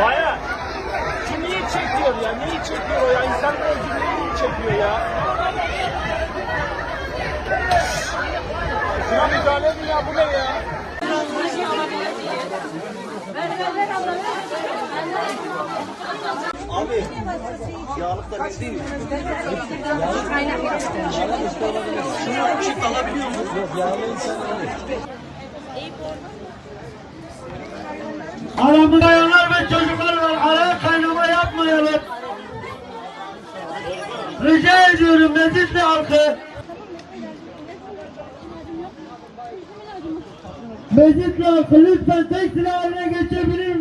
Baya. Şu niye çekiyor ya? Niye çekiyor ya? İnsanlar öldürmeyi niye çekiyor ya? Şuna müdahale. Bu ne ya? Abi yağlıkta biz değil mi? Şunu çift alabiliyor musun? Yok yağlı insan Aramızda yanar ve çocuklar var. Araya kaynama yapmayalım. Rica ediyorum meclis halkı. Meclis halkı lütfen tek sıra haline geçebilir?